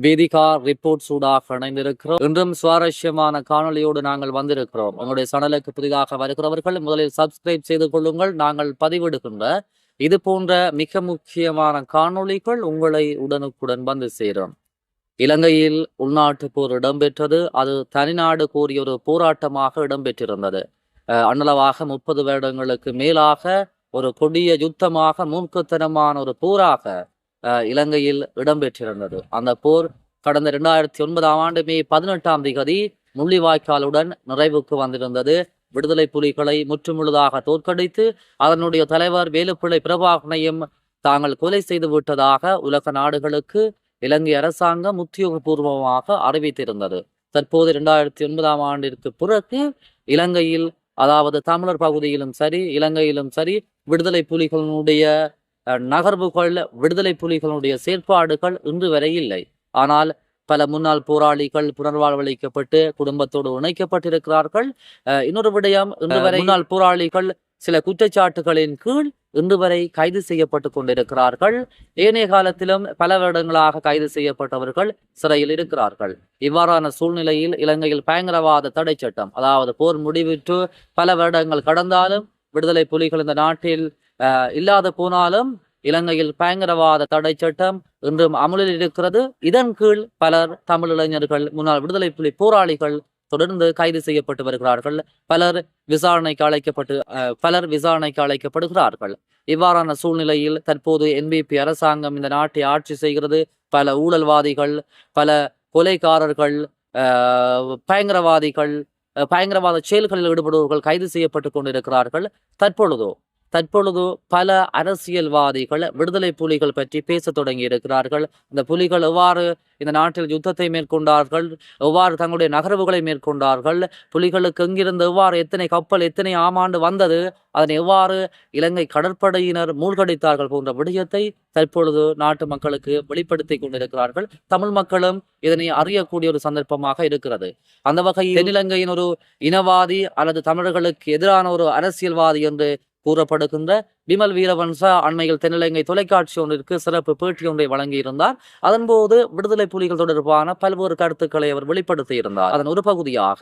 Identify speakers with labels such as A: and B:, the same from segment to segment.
A: Vedika report சூடாக இணைந்திருக்கிறோம். இன்றும் சுவாரஸ்யமான காணொளியோடு நாங்கள் வந்திருக்கிறோம். உங்களுடைய சேனலுக்கு புதிதாக வருகிறவர்கள் முதலில் சப்ஸ்கிரைப் செய்து கொள்ளுங்கள். நாங்கள் பதிவிடுகின்ற இது போன்ற மிக முக்கியமான காணொளிகள் உங்களை உடனுக்குடன் வந்து சேரும். இலங்கையில் உள்நாட்டு போர் இடம்பெற்றது. அது தனிநாடு கோரிய ஒரு போராட்டமாக இடம்பெற்றிருந்தது. அஹ் அண்ணளவாக முப்பது வருடங்களுக்கு மேலாக ஒரு கொடிய யுத்தமாக மூர்க்கத்தனமான ஒரு போராக இலங்கையில் இடம்பெற்றிருந்தது. அந்த போர் கடந்த இரண்டாயிரத்தி ஒன்பதாம் ஆண்டு மே பதினெட்டாம் திகதி முள்ளிவாய்க்காலுடன் நிறைவுக்கு வந்திருந்தது. விடுதலை புலிகளை முற்றுமுழுதாக தோற்கடித்து அதனுடைய தலைவர் வேலுப்பிள்ளை பிரபாகனையும் தாங்கள் கொலை செய்து விட்டதாக உலக நாடுகளுக்கு இலங்கை அரசாங்கம் உத்தியோகபூர்வமாக அறிவித்திருந்தது. தற்போது இரண்டாயிரத்தி ஒன்பதாம் ஆண்டிற்கு பிறகு இலங்கையில் அதாவது தமிழர் பகுதியிலும் சரி இலங்கையிலும் சரி விடுதலை புலிகளுடைய நகர்வுகள் விடுதலை புலிகளுடைய செயற்பாடுகள் இன்று வரை இல்லை. ஆனால் பல முன்னாள் போராளிகள் புனர்வாழ்வளிக்கப்பட்டு குடும்பத்தோடு இணைக்கப்பட்டிருக்கிறார்கள். இன்னொரு விடயம் இன்று வரை முன்னாள் போராளிகள் சில குற்றச்சாட்டுகளின் கீழ் இன்று வரை கைது செய்யப்பட்டு கொண்டிருக்கிறார்கள். ஏனைய காலத்திலும் பல வருடங்களாக கைது செய்யப்பட்டவர்கள் சிறையில் இருக்கிறார்கள். இவ்வாறான சூழ்நிலையில் இலங்கையில் பயங்கரவாத தடை சட்டம் அதாவது போர் முடிவிட்டு பல வருடங்கள் கடந்தாலும் விடுதலை புலிகள் இந்த நாட்டில் இல்லாத போனாலும் இலங்கையில் பயங்கரவாத தடை சட்டம் இன்றும் அமலில் இருக்கிறது. இதன் கீழ் பலர் தமிழ் இளைஞர்கள் முன்னாள் விடுதலை புலி போராளிகள் தொடர்ந்து கைது செய்யப்பட்டு வருகிறார்கள். பலர் விசாரணைக்கு அழைக்கப்பட்டு அஹ், பலர் விசாரணைக்கு அழைக்கப்படுகிறார்கள். இவ்வாறான சூழ்நிலையில் தற்போது என்பிபி அரசாங்கம் இந்த நாட்டை ஆட்சி செய்கிறது. பல ஊழல்வாதிகள் பல கொலைக்காரர்கள் பயங்கரவாதிகள் பயங்கரவாத செயல்களில் ஈடுபடுபவர்கள் கைது செய்யப்பட்டு கொண்டிருக்கிறார்கள். தற்பொழுதோ தற்பொழுது பல அரசியல்வாதிகள் விடுதலை புலிகள் பற்றி பேசத் தொடங்கி இருக்கிறார்கள். இந்த புலிகள் எவ்வாறு இந்த நாட்டில் யுத்தத்தை மேற்கொண்டார்கள்? எவ்வாறு தங்களுடைய நகர்வுகளை மேற்கொண்டார்கள்? புலிகளுக்கு எங்கிருந்து எவ்வாறு எத்தனை கப்பல் எத்தனை ஆமாண்டு வந்தது? அதனை எவ்வாறு இலங்கை கடற்படையினர் மூழ்கடித்தார்கள் போன்ற விடயத்தை தற்பொழுது நாட்டு மக்களுக்கு வெளிப்படுத்தி கொண்டிருக்கிறார்கள். தமிழ் மக்களும் இதனை அறியக்கூடிய ஒரு சந்தர்ப்பமாக இருக்கிறது. அந்த வகையில் தென்னிலங்கையின் ஒரு இனவாதி அல்லது தமிழர்களுக்கு எதிரான ஒரு அரசியல்வாதி என்று கூறப்படுகின்ற விமல் வீரவன்ச அண்மையில் தென்னிலங்கை தொலைக்காட்சி ஒன்றிற்கு சிறப்பு பேட்டி ஒன்றை வழங்கியிருந்தார். அதன்போது விடுதலை புலிகள் தொடர்பான பல்வேறு கருத்துக்களை அவர் வெளிப்படுத்தியிருந்தார். அதன் ஒரு பகுதியாக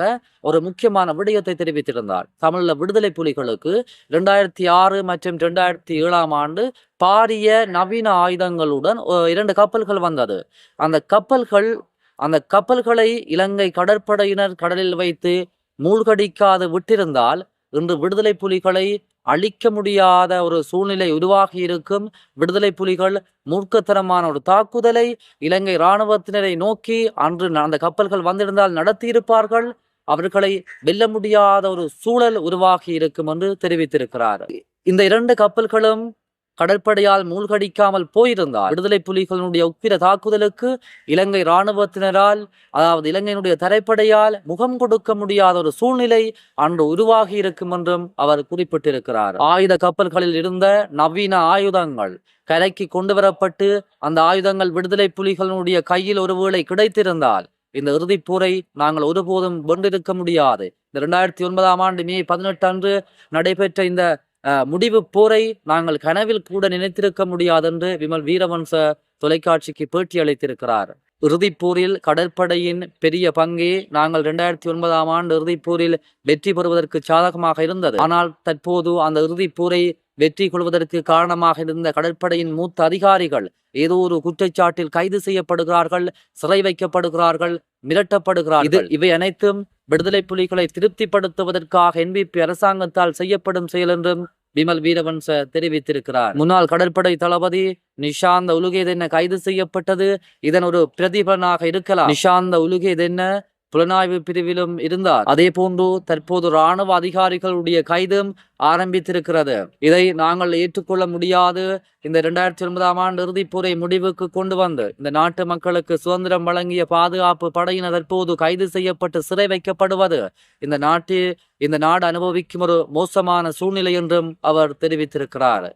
A: ஒரு முக்கியமான விடயத்தை தெரிவித்திருந்தார். தமிழ்ல விடுதலை புலிகளுக்கு இரண்டாயிரத்தி ஆறு மற்றும் இரண்டாயிரத்தி ஏழாம் ஆண்டு பாரிய நவீன ஆயுதங்களுடன் இரண்டு கப்பல்கள் வந்தது. அந்த கப்பல்கள் அந்த கப்பல்களை இலங்கை கடற்படையினர் கடலில் வைத்து மூழ்கடிக்காது விட்டிருந்தால் இன்று விடுதலை புலிகளை அழிக்க முடியாத ஒரு சூழ்நிலை உருவாகி இருக்கும். விடுதலை புலிகள் மூர்க்கத்தனமான ஒரு தாக்குதலை இலங்கை இராணுவத்தினரை நோக்கி அன்று அந்த கப்பல்கள் வந்திருந்தால் நடத்தியிருப்பார்கள். அவர்களை வெல்ல முடியாத ஒரு சூழல் உருவாகி இருக்கும் என்று தெரிவித்திருக்கிறார். இந்த இரண்டு கப்பல்களும் கடற்படையால் மூழ்கடிக்காமல் போயிருந்தால் விடுதலை புலிகளினுடைய உக்கிர தாக்குதலுக்கு இலங்கை இராணுவத்தினரால் அதாவது இலங்கையினுடைய தரைப்படையால் முகம் கொடுக்க முடியாத ஒரு சூழ்நிலை அன்று உருவாகி இருக்கும் என்றும் அவர் குறிப்பிட்டிருக்கிறார். ஆயுத கப்பல்களில் இருந்த நவீன ஆயுதங்கள் கரைக்கு கொண்டு வரப்பட்டு அந்த ஆயுதங்கள் விடுதலை புலிகளினுடைய கையில் ஒருவேளை கிடைத்திருந்தால் இந்த இறுதிப் போரை நாங்கள் ஒருபோதும் வென்றிருக்க முடியாது. இந்த இரண்டாயிரத்தி ஒன்பதாம் ஆண்டு மே பதினெட்டு அன்று நடைபெற்ற இந்த முடிவு போரை நாங்கள் கனவில் கூட நினைத்திருக்க முடியாதென்று விமல் வீரவன்ச தொலைக்காட்சிக்கு பேட்டி அளித்திருக்கிறார். இறுதிப்போரில் கடற்படையின் பெரிய பங்கே நாங்கள் இரண்டாயிரத்தி ஒன்பதாம் ஆண்டு இறுதிப்போரில் வெற்றி பெறுவதற்கு சாதகமாக இருந்தது. ஆனால் தற்போது அந்த இறுதிப்போரை வெற்றி கொள்வதற்கு காரணமாக இருந்த கடற்படையின் மூத்த அதிகாரிகள் ஏதோ ஒரு குற்றச்சாட்டில் கைது செய்யப்படுகிறார்கள் சிறை வைக்கப்படுகிறார்கள் மிரட்டப்படுகிறார்கள். இவை அனைத்தும் விடுதலை புலிகளை திருப்திப்படுத்துவதற்காக என்பிபி அரசாங்கத்தால் செய்யப்படும் செயல் என்றும் விமல் வீரவன்ச தெரிவித்திருக்கிறார். முன்னாள் கடற்படை தளபதி நிஷாந்த உலுகேதென்ன கைது செய்யப்பட்டது. இதன் ஒரு பிரதிபலனாக இருக்கலாம். நிஷாந்த உலுகேதென்ன புலனாய்வு பிரிவிலும் இருந்தார். அதே போன்று தற்போது ராணுவ அதிகாரிகளுடைய கைதும் ஆரம்பித்திருக்கிறது. இதை நாங்கள் ஏற்றுக்கொள்ள முடியாது. இந்த இரண்டாயிரத்தி ஒன்பதாம் ஆண்டு இறுதிப் போரை முடிவுக்கு கொண்டு வந்து இந்த நாட்டு மக்களுக்கு சுதந்திரம் வழங்கிய பாதுகாப்பு படையினர் தற்போது கைது செய்யப்பட்டு சிறை வைக்கப்படுவது இந்த நாட்டில் இந்த நாடு அனுபவிக்கும் ஒரு மோசமான சூழ்நிலை என்றும் அவர் தெரிவித்திருக்கிறார்.